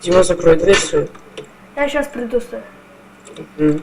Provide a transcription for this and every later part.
Дима, закрой дверь свою. Я сейчас приду, стой. М.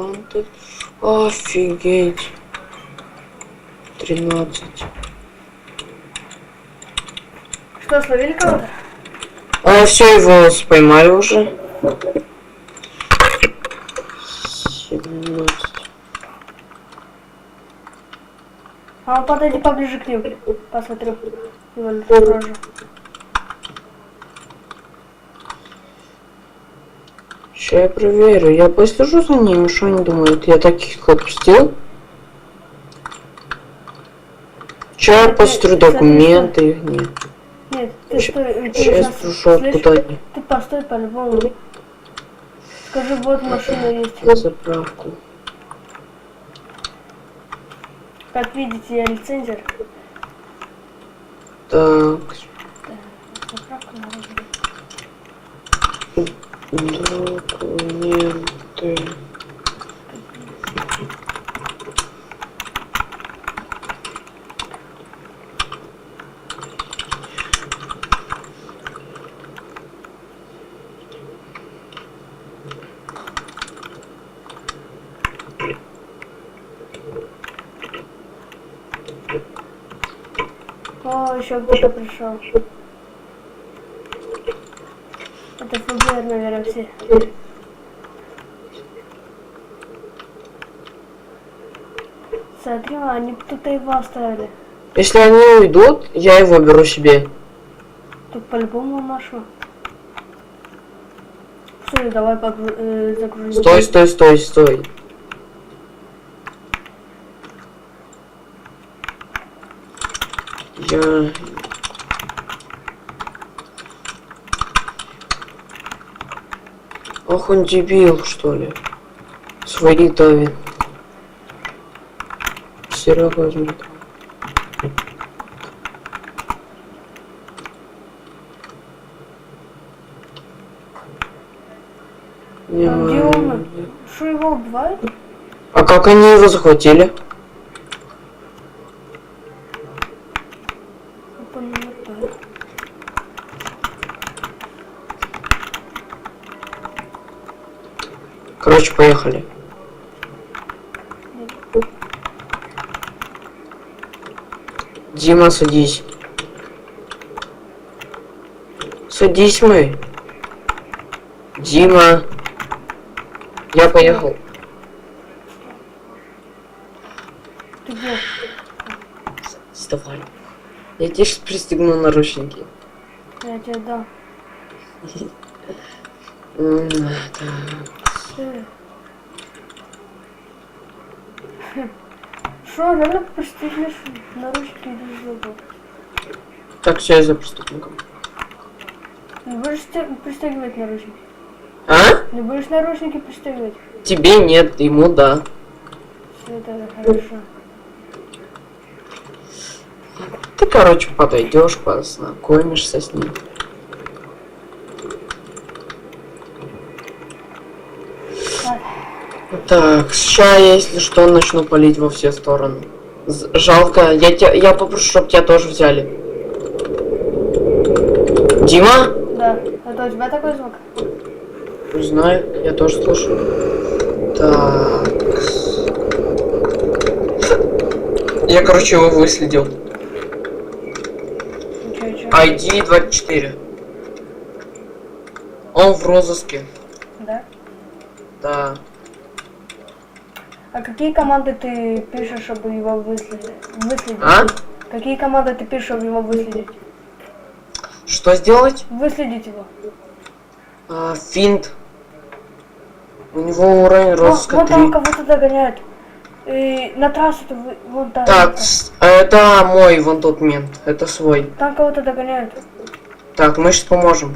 Wanted. Офигеть. 13. Что, словили кого-то? А все, его поймали уже. 17. А подойди поближе к ним. Посмотрю его рожу. Сейчас я проверю. Я послежу за ними, что они думают. Я таких отпустил. Я посмотрю документы нет. Нет, ты стой. Сейчас спрошу, откуда они. Ты постой по-любому. Скажи, вот машина есть. На заправку. Как видите, я лицензер. Так, Заправка на розу. Документы. О, еще кто-то пришел. Это ФБР, наверное, все. Смотри, они тут его оставили. Если они уйдут, я его беру себе. Тут по-любому машу. Все, давай погру- э, загрузим. Стой, стой, стой, стой. Я... Ох, он дебил, что ли. Свои давит. Серега возьмет. Не, А где он? Что его убивают? А как они его захватили? Короче, поехали. Дима, садись. Садись мы. Дима. Я поехал. Вставай. Я тебе сейчас пристегну наручники. Я тебе дам. Так. Реально пристегнешь наручники или забыл? Так, все, я за преступником. Не будешь сте- пристегивать наручники? А? Не будешь наручники пристегивать? Тебе нет, ему да. Все это хорошо. Ты, короче, подойдешь, познакомишься с ним. Так, сейчас, если что, начну палить во все стороны. Жалко, я, те, я попрошу, чтобы тебя тоже взяли. Дима? Да. Это у тебя такой звук? Не знаю, я тоже слышу. Так. Я, короче, его выследил. Ничего, ничего. ID 24. Он в розыске. Да? Да. А какие команды ты пишешь, чтобы его выследить? выследить? А? Какие команды ты пишешь, чтобы его выследить? Что сделать? Выследить его. А, финт. У него уровень О, розыска вон 3. там кого-то догоняют. И на трассу-то вы- вон там. Так, с- это мой вон тот мент. Это свой. Там кого-то догоняют. Так, мы сейчас поможем.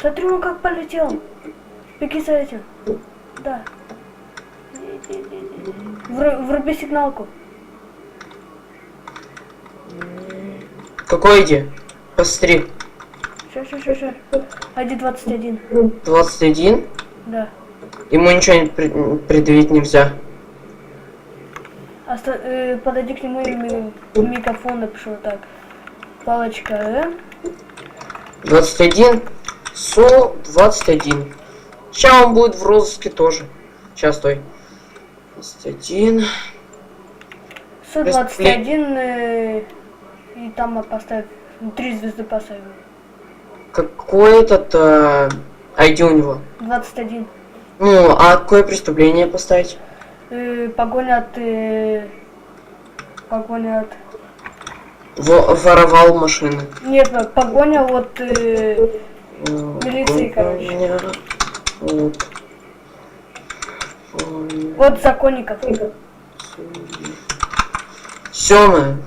Смотри, он как полетел. Беги за этим. Да. Вру- вруби сигналку. Какой ID? Посмотри. Сейчас, сейчас, сейчас. Один 21. 21. Да. Ему ничего не пред- предъявить нельзя. Оста- э, подойди к нему и микрофон напишу вот так. Палочка М. 21. Сол 21. Сейчас он будет в розыске тоже. Сейчас, стой. 21. Су-21 э, и там поставь. Три звезды поставим. Какой этот э, ID у него? 21. Ну, а какое преступление поставить? Э, погоня от... э, погоня от... Во- воровал машины. Нет, погоня от... э, М, Милиции, короче. Гоня от- Ой, от законников. Сёма.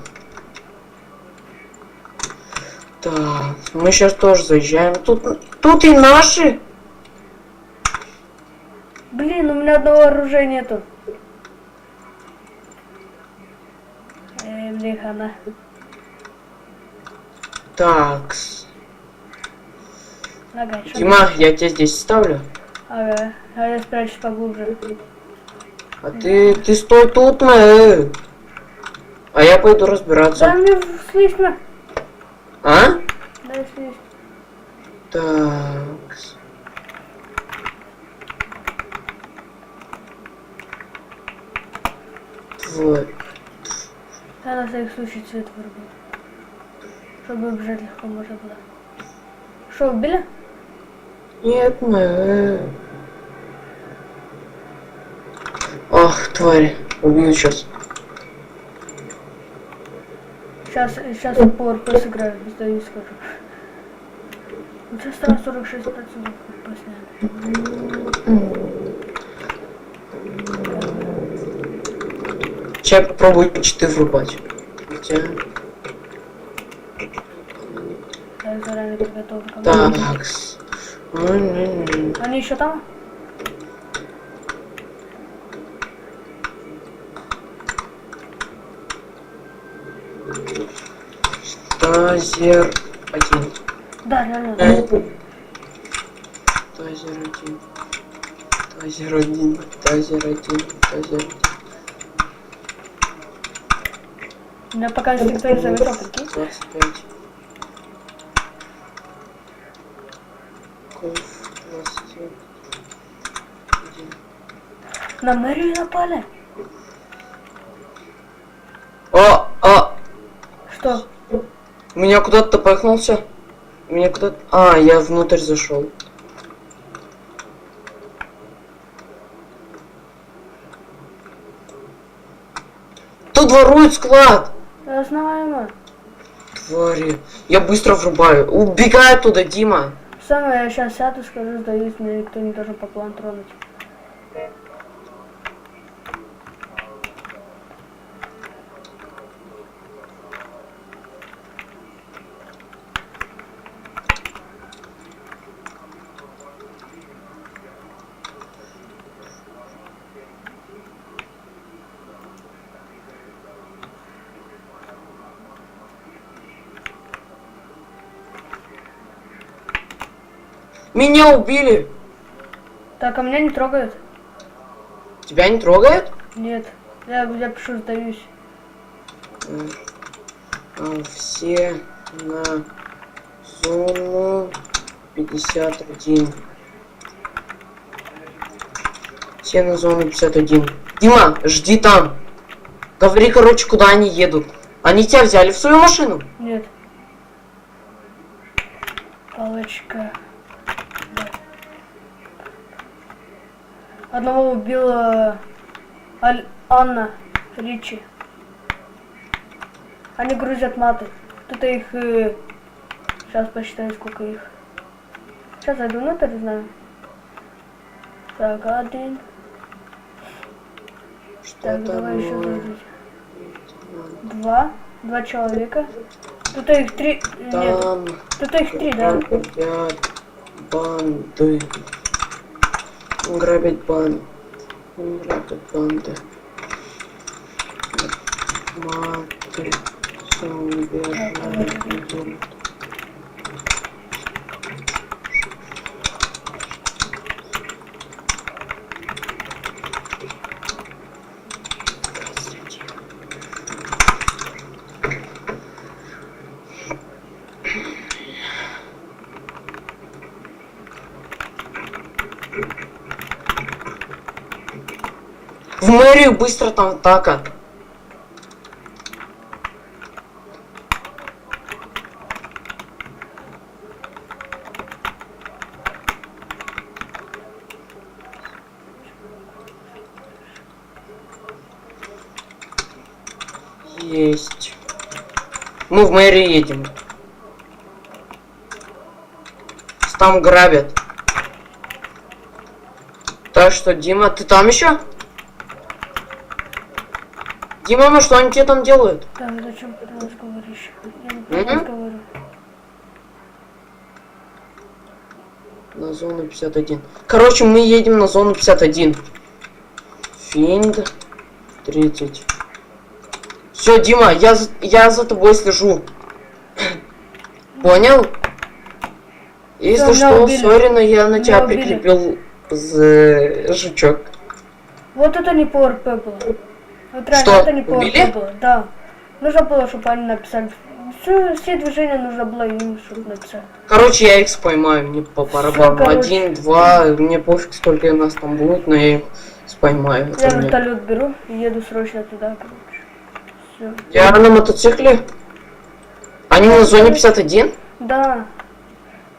Так, мы сейчас тоже заезжаем. Тут, тут и наши. Блин, у меня одного оружия нету. Эй, блин, хана. Так? Дима, я тебя здесь ставлю. Ага, а я спрячусь поглубже. А ты, ты стой тут, на. э. А я пойду Да разбираться. мне слышно. А? Да, слышно. Так. Вот. Я на всякий случай цвет вырубил. Чтобы убежать легко можно было. Что, убили? Нет, мы. Ах, твари. Убью сейчас. Сейчас, сейчас РП сыграю, сдаю скажу. Сейчас стало 46 процентов посняли. Сейчас попробую читы врубать. Хотя... Так. М-м-м. Они еще там? Тазер один. Да, реально. Э. Тазер один. Тазер один. Тазер один. Тазер один. Меня пока никто не заметил, прикинь. 25. Ков 21. На мэрию напали. О, а, Что? Меня куда-то пахнулся. Меня куда-то... А, я внутрь зашел. Тут воруют склад! Я знаю. Твари. Я быстро врубаю. Убегай оттуда, Дима. Самое, я сейчас сяду, скажу, сдаюсь, меня никто не должен по плану тронуть. Меня убили. Так, а меня не трогают? Тебя не трогают? Нет. Я, я пишу, сдаюсь. Все на зону 51. Все на зону 51. Дима, жди там. Говори, короче, куда они едут. Они тебя взяли в свою машину? Нет. Палочка. Одного убила Аль- Анна Ричи. Они грузят маты. Тут их... Сейчас посчитаю, сколько их. Сейчас зайду внутрь, знаю. Так, один. Что Так, давай еще зайдите. Два. Два человека. Тут их три... Нет, Там тут их три, да? банды. Грабят банды. Грабят банды. Маты. Собирают. идут. Мэрию быстро там атака. Есть. Мы в мэрию едем. Там грабят. Так что, Дима, ты там еще? Дима, ну что они тебе там делают? Так, зачем ты нас говоришь? Я не про Мгм. вас говорю. На зону 51. Короче, мы едем на зону 51. Финд 30. Все, Дима, я, за- я за тобой слежу. Понял? Если меня что, сори, но я на тебя прикрепил жучок. Вот это не ПРП было. Вот реально, Что, это не ПРП убили? было. Да. Нужно было, чтобы они написали. Все, все движения нужно было им, чтобы написать. Короче, я их поймаю, мне по барабану. Один, два, мне пофиг, сколько нас там будет, но я их споймаю. Я вертолет беру и еду срочно туда, короче. Все. Я на мотоцикле. Они на зоне 51? Да.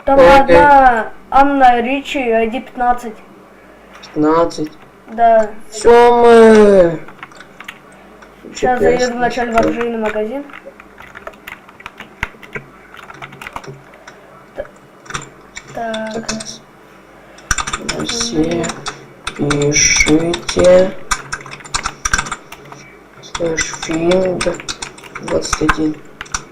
Там Ой, одна Анна Ричи, ID 15. 15. Да. Все мы. Сейчас заеду вначале в оружейный магазин. Так. Все пишите. Слэш финд 21.